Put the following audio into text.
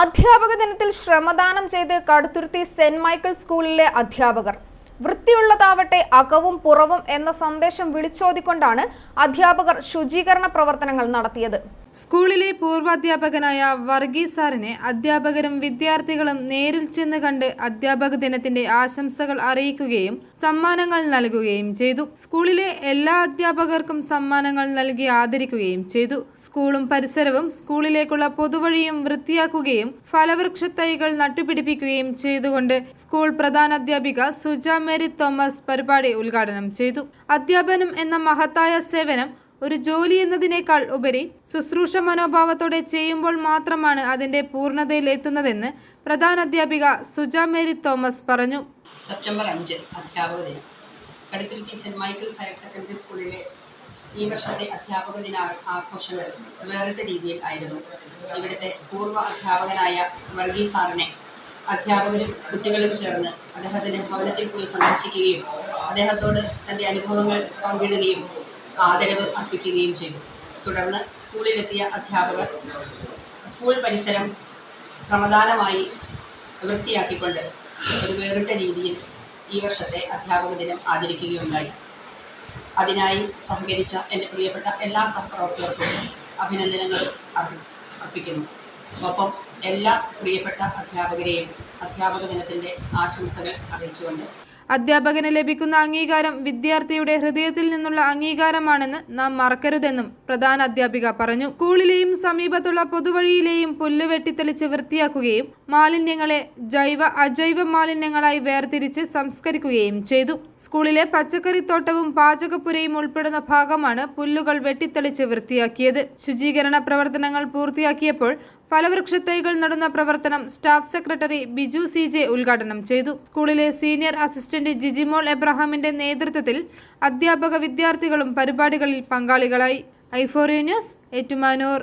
അധ്യാപക ദിനത്തിൽ ശ്രമദാനം ചെയ്ത് കടുത്തുരുത്തി സെന്റ് മൈക്കിൾ സ്കൂളിലെ അധ്യാപകർ. വൃത്തിയുള്ളതാവട്ടെ അകവും പുറവും എന്ന സന്ദേശം വിളിച്ചോതിക്കൊണ്ടാണ് അധ്യാപകർ ശുചീകരണ പ്രവർത്തനങ്ങൾ നടത്തിയത്. സ്കൂളിലെ പൂർവാധ്യാപകനായ വർഗീസ് സാറിനെ അധ്യാപകരും വിദ്യാർത്ഥികളും നേരിൽ ചെന്ന് കണ്ട് അധ്യാപക ദിനത്തിന്റെ ആശംസകൾ അറിയിക്കുകയും സമ്മാനങ്ങൾ നൽകുകയും ചെയ്തു. സ്കൂളിലെ എല്ലാ അധ്യാപകർക്കും സമ്മാനങ്ങൾ നൽകി ആദരിക്കുകയും ചെയ്തു. സ്കൂളും പരിസരവും സ്കൂളിലേക്കുള്ള പൊതുവഴിയും വൃത്തിയാക്കുകയും ഫലവൃക്ഷ തൈകൾ നട്ടുപിടിപ്പിക്കുകയും ചെയ്തുകൊണ്ട് സ്കൂൾ പ്രധാനാധ്യാപിക സുജ മേരി തോമസ് പരിപാടി ഉദ്ഘാടനം ചെയ്തു. അധ്യാപനം എന്ന മഹത്തായ സേവനം ഒരു ജോലി എന്നതിനേക്കാൾ ഉപരി ശുശ്രൂഷ മനോഭാവത്തോടെ ചെയ്യുമ്പോൾ മാത്രമാണ് അതിന്റെ പൂർണതയിൽ എത്തുന്നതെന്ന് പ്രധാന അധ്യാപിക സുജ മേരി തോമസ് പറഞ്ഞു. സെപ്റ്റംബർ അഞ്ച് അധ്യാപക ദിനം. Kaduthuruthy saint Michael's higher secondary സ്കൂളിലെ ഈ വർഷത്തെ അധ്യാപക ദിന ആഘോഷങ്ങൾ വേറിട്ട രീതിയിൽ ആയിരുന്നു. ഇവിടുത്തെ പൂർവ അധ്യാപകനായ വർഗീസ് സാറിനെ അധ്യാപകരും കുട്ടികളും ചേർന്ന് അദ്ദേഹത്തിന്റെ ഭവനത്തിൽ പോയി സന്ദർശിക്കുകയും അദ്ദേഹത്തോട് തന്റെ അനുഭവങ്ങൾ പങ്കിടുകയും ആദരവ് അർപ്പിക്കുകയും ചെയ്തു. തുടർന്ന് സ്കൂളിലെത്തിയ അധ്യാപകർ സ്കൂൾ പരിസരം ശ്രമദാനമായി വൃത്തിയാക്കിക്കൊണ്ട് ഒരു വേറിട്ട രീതിയിൽ ഈ വർഷത്തെ അധ്യാപക ദിനം ആചരിക്കുകയുണ്ടായി. അതിനായി സഹകരിച്ച എന്റെ പ്രിയപ്പെട്ട എല്ലാ സഹപ്രവർത്തകർക്കും അഭിനന്ദനങ്ങൾ അർപ്പിക്കുന്നു. ഒപ്പം എല്ലാ പ്രിയപ്പെട്ട അധ്യാപകരെയും അധ്യാപക ദിനത്തിന്റെ ആശംസകൾ അറിയിച്ചുകൊണ്ട് അധ്യാപകന് ലഭിക്കുന്ന അംഗീകാരം വിദ്യാർത്ഥിയുടെ ഹൃദയത്തിൽ നിന്നുള്ള അംഗീകാരമാണെന്ന് നാം മറക്കരുതെന്നും പ്രധാന അധ്യാപിക പറഞ്ഞു. സ്കൂളിലെയും സമീപത്തുള്ള പൊതുവഴിയിലെയും പുല്ല് വെട്ടിത്തെളിച്ച് വൃത്തിയാക്കുകയും മാലിന്യങ്ങളെ ജൈവ അജൈവ മാലിന്യങ്ങളായി വേർതിരിച്ച് സംസ്കരിക്കുകയും ചെയ്തു. സ്കൂളിലെ പച്ചക്കറിത്തോട്ടവും പാചകപ്പുരയും ഉൾപ്പെടുന്ന ഭാഗമാണ് പുല്ലുകൾ വെട്ടിത്തെളിച്ച് വൃത്തിയാക്കിയത്. ശുചീകരണ പ്രവർത്തനങ്ങൾ പൂർത്തിയാക്കിയപ്പോൾ ഫലവൃക്ഷത്തൈകൾ നടുന്ന പ്രവർത്തനം staff secretary Biju C J ഉദ്ഘാടനം ചെയ്തു. സ്കൂളിലെ സീനിയർ അസിസ്റ്റന്റ് ജിജിമോൾ എബ്രഹാമിന്റെ നേതൃത്വത്തിൽ അധ്യാപക വിദ്യാർത്ഥികളും പരിപാടികളിൽ പങ്കാളികളായി. ഐഫോറിയ ന്യൂസ് ഏറ്റുമാനൂർ.